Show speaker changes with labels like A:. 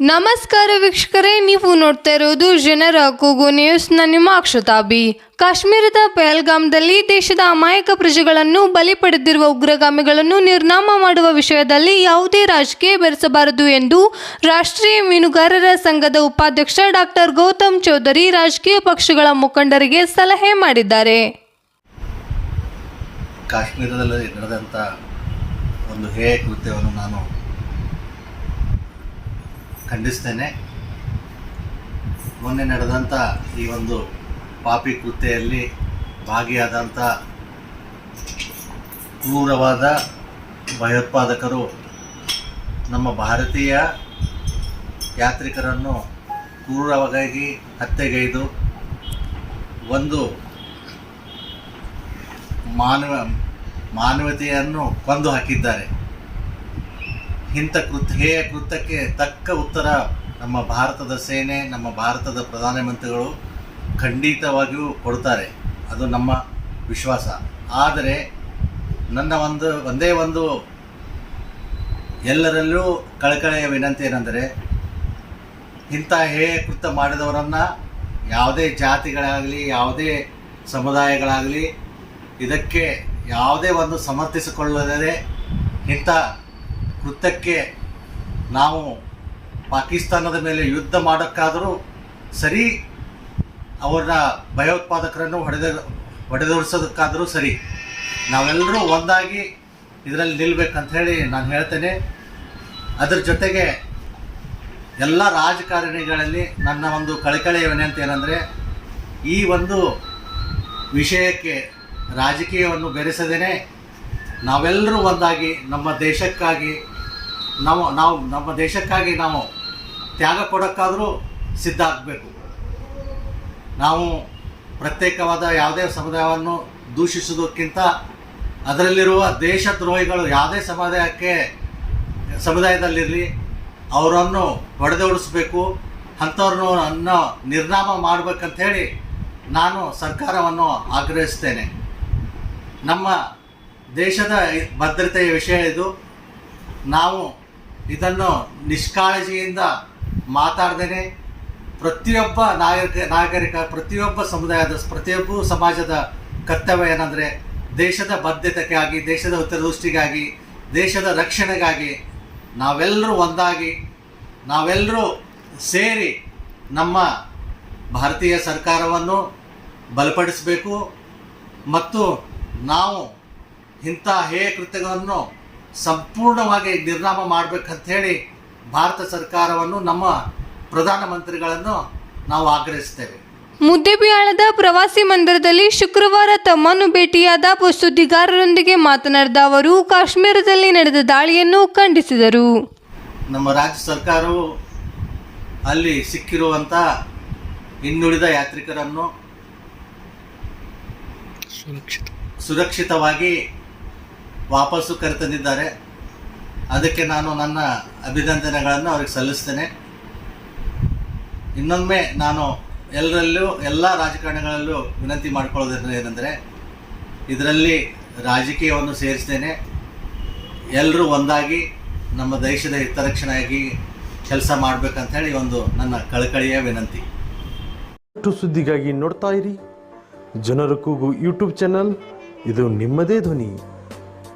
A: ನಮಸ್ಕಾರ ವೀಕ್ಷಕರೇ, ನೀವು ನೋಡ್ತಾ ಇರೋದು ಜನರ ಕೂಗು ನ್ಯೂಸ್ನ ನಿಮ್ಮ ಅಕ್ಷತಾಬಿ ಕಾಶ್ಮೀರದ ಪೆಹಲ್ಗಾಮ್ದಲ್ಲಿ ದೇಶದ ಅಮಾಯಕ ಪ್ರಜೆಗಳನ್ನು ಬಲಿ ಪಡೆದಿರುವ ಉಗ್ರಗಾಮಿಗಳನ್ನು ನಿರ್ನಾಮ ಮಾಡುವ ವಿಷಯದಲ್ಲಿ ಯಾವುದೇ ರಾಜಕೀಯ ಬೆರೆಸಬಾರದು ಎಂದು ರಾಷ್ಟ್ರೀಯ ಮೀನುಗಾರರ ಸಂಘದ ಉಪಾಧ್ಯಕ್ಷ ಡಾಕ್ಟರ್ ಗೌತಮ್ ಚೌಧರಿ ರಾಜಕೀಯ ಪಕ್ಷಗಳ ಮುಖಂಡರಿಗೆ ಸಲಹೆ ಮಾಡಿದ್ದಾರೆ.
B: ಕಾಶ್ಮೀರದಲ್ಲಿ ನಡೆದಂಥ ಒಂದು ಹೇಯ ಕೃತ್ಯವನ್ನು ನಾನು ಖಂಡಿಸ್ತೇನೆ. ಮೊನ್ನೆ ನಡೆದಂಥ ಈ ಒಂದು ಪಾಪಿ ಕೃತ್ಯೆಯಲ್ಲಿ ಭಾಗಿಯಾದಂಥ ಕ್ರೂರವಾದ ಭಯೋತ್ಪಾದಕರು ನಮ್ಮ ಭಾರತೀಯ ಯಾತ್ರಿಕರನ್ನು ಕ್ರೂರವಾಗಿ ಹತ್ಯೆಗೈದು ಒಂದು ಮಾನವ ಮಾನವತೆಯನ್ನು ಕೊಂದು ಹಾಕಿದ್ದಾರೆ. ಇಂಥ ಕೃತ್ಯ ಹೇಯ ಕೃತ್ಯಕ್ಕೆ ತಕ್ಕ ಉತ್ತರ ನಮ್ಮ ಭಾರತದ ಸೇನೆ, ನಮ್ಮ ಭಾರತದ ಪ್ರಧಾನಮಂತ್ರಿಗಳು ಖಂಡಿತವಾಗಿಯೂ ಕೊಡ್ತಾರೆ. ಅದು ನಮ್ಮ ವಿಶ್ವಾಸ. ಆದರೆ ನನ್ನ ಒಂದು, ಒಂದೇ ಒಂದು ಎಲ್ಲರಲ್ಲೂ ಕಳಕಳೆಯ ವಿನಂತಿ ಏನೆಂದರೆ, ಇಂಥ ಹೇಯ ಕೃತ್ಯ ಮಾಡಿದವರನ್ನು ಯಾವುದೇ ಜಾತಿಗಳಾಗಲಿ, ಯಾವುದೇ ಸಮುದಾಯಗಳಾಗಲಿ, ಇದಕ್ಕೆ ಯಾವುದೇ ಒಂದು ಸಮರ್ಥಿಸಿಕೊಳ್ಳದೇ ಇಂಥ ಕೃತ್ಯಕ್ಕೆ ನಾವು ಪಾಕಿಸ್ತಾನದ ಮೇಲೆ ಯುದ್ಧ ಮಾಡೋಕ್ಕಾದರೂ ಸರಿ ಅವರ ಭಯೋತ್ಪಾದಕರನ್ನು ಹೊಡೆದ ಹೊಡೆದೋಡಿಸೋದಕ್ಕಾದರೂ ಸರಿ. ನಾವೆಲ್ಲರೂ ಒಂದಾಗಿ ಇದರಲ್ಲಿ ನಿಲ್ಬೇಕಂತ ಹೇಳಿ ನಾನು ಹೇಳ್ತೇನೆ. ಅದರ ಜೊತೆಗೆ ಎಲ್ಲ ರಾಜಕಾರಣಿಗಳಲ್ಲಿ ನನ್ನ ಒಂದು ಕಳಕಳಿಯ ವಿನಂತಿ ಈ ಒಂದು ವಿಷಯಕ್ಕೆ ರಾಜಕೀಯವನ್ನು ಬೆರೆಸದೇನೆ ನಾವೆಲ್ಲರೂ ಒಂದಾಗಿ ನಮ್ಮ ದೇಶಕ್ಕಾಗಿ ನಾವು ನಾವು, ನಮ್ಮ ದೇಶಕ್ಕಾಗಿ ನಾವು ತ್ಯಾಗ ಕೊಡೋಕ್ಕಾದರೂ ಸಿದ್ಧ ಆಗಬೇಕು. ನಾವು ಪ್ರತ್ಯೇಕವಾದ ಯಾವುದೇ ಸಮುದಾಯವನ್ನು ದೂಷಿಸುವುದಕ್ಕಿಂತ ಅದರಲ್ಲಿರುವ ದೇಶದ್ರೋಹಿಗಳು ಯಾವುದೇ ಸಮುದಾಯಕ್ಕೆ, ಸಮುದಾಯದಲ್ಲಿರಲಿ, ಅವರನ್ನು ಹೊಡೆದೋಡಿಸ್ಬೇಕು ಅಂಥವ್ರನ್ನ ನಿರ್ನಾಮ ಮಾಡಬೇಕಂಥೇಳಿ ನಾನು ಸರ್ಕಾರವನ್ನು ಆಗ್ರಹಿಸ್ತೇನೆ. ನಮ್ಮ ದೇಶದ ಭದ್ರತೆಯ ವಿಷಯ ಇದು. ನಾವು ಇದನ್ನು ನಿಷ್ಕಾಳಜಿಯಿಂದ ಮಾತಾಡ್ದೇ ಪ್ರತಿಯೊಬ್ಬ ನಾಗರಿಕ ನಾಗರಿಕ, ಪ್ರತಿಯೊಬ್ಬ ಸಮುದಾಯದ, ಪ್ರತಿಯೊಬ್ಬ ಸಮಾಜದ ಕರ್ತವ್ಯ ಏನಂದರೆ ದೇಶದ ಬದ್ಧತೆಗಾಗಿ ದೇಶದ ಉತ್ತರದೃಷ್ಟಿಗಾಗಿ ದೇಶದ ರಕ್ಷಣೆಗಾಗಿ ನಾವೆಲ್ಲರೂ ಒಂದಾಗಿ, ನಾವೆಲ್ಲರೂ ಸೇರಿ ನಮ್ಮ ಭಾರತೀಯ ಸರ್ಕಾರವನ್ನು ಬಲಪಡಿಸಬೇಕು. ಮತ್ತು ನಾವು ಇಂಥ ಹೇಯ ಕೃತ್ಯಗಳನ್ನು ಸಂಪೂರ್ಣವಾಗಿ ನಿರ್ನಾಮ ಮಾಡಬೇಕಂತ ಹೇಳಿ ಭಾರತ ಸರ್ಕಾರವನ್ನು ನಮ್ಮ ಪ್ರಧಾನಮಂತ್ರಿಗಳನ್ನು ನಾವು ಆಗ್ರಹಿಸ್ತೇವೆ.
A: ಮುದ್ದೆಬಿಹಾಳದ ಪ್ರವಾಸಿ ಮಂದಿರದಲ್ಲಿ ಶುಕ್ರವಾರ ತಮ್ಮನ್ನು ಭೇಟಿಯಾದ ಸುದ್ದಿಗಾರರೊಂದಿಗೆ ಮಾತನಾಡಿದ ಅವರು ಕಾಶ್ಮೀರದಲ್ಲಿ ನಡೆದ ದಾಳಿಯನ್ನು ಖಂಡಿಸಿದರು.
B: ನಮ್ಮ ರಾಜ್ಯ ಸರ್ಕಾರವು ಅಲ್ಲಿ ಸಿಕ್ಕಿರುವಂಥ ಇನ್ನುಳಿದ ಯಾತ್ರಿಕರನ್ನು ಸುರಕ್ಷಿತವಾಗಿ ವಾಪಸ್ಸು ಕರೆತಂದಿದ್ದಾರೆ. ಅದಕ್ಕೆ ನಾನು ನನ್ನ ಅಭಿನಂದನೆಗಳನ್ನು ಅವ್ರಿಗೆ ಸಲ್ಲಿಸ್ತೇನೆ. ಇನ್ನೊಮ್ಮೆ ನಾನು ಎಲ್ಲರಲ್ಲೂ, ಎಲ್ಲ ರಾಜಕಾರಣಿಗಳಲ್ಲೂ ವಿನಂತಿ ಮಾಡಿಕೊಳ್ಳೋದ್ರೆ ಏನಂದರೆ, ಇದರಲ್ಲಿ ರಾಜಕೀಯವನ್ನು ಸೇರಿಸ್ತೇನೆ. ಎಲ್ಲರೂ ಒಂದಾಗಿ ನಮ್ಮ ದೇಶದ ಹಿತರಕ್ಷಣೆಯಾಗಿ ಕೆಲಸ ಮಾಡಬೇಕಂತ ಹೇಳಿ ಒಂದು ನನ್ನ ಕಳಕಳಿಯ ವಿನಂತಿ.
C: ಸುದ್ದಿಗಾಗಿ ನೋಡ್ತಾ ಇರಿ. ಜನರ ಕೂಗು ಯೂಟ್ಯೂಬ್ ಚಾನಲ್. ಇದು ನಿಮ್ಮದೇ ಧ್ವನಿ.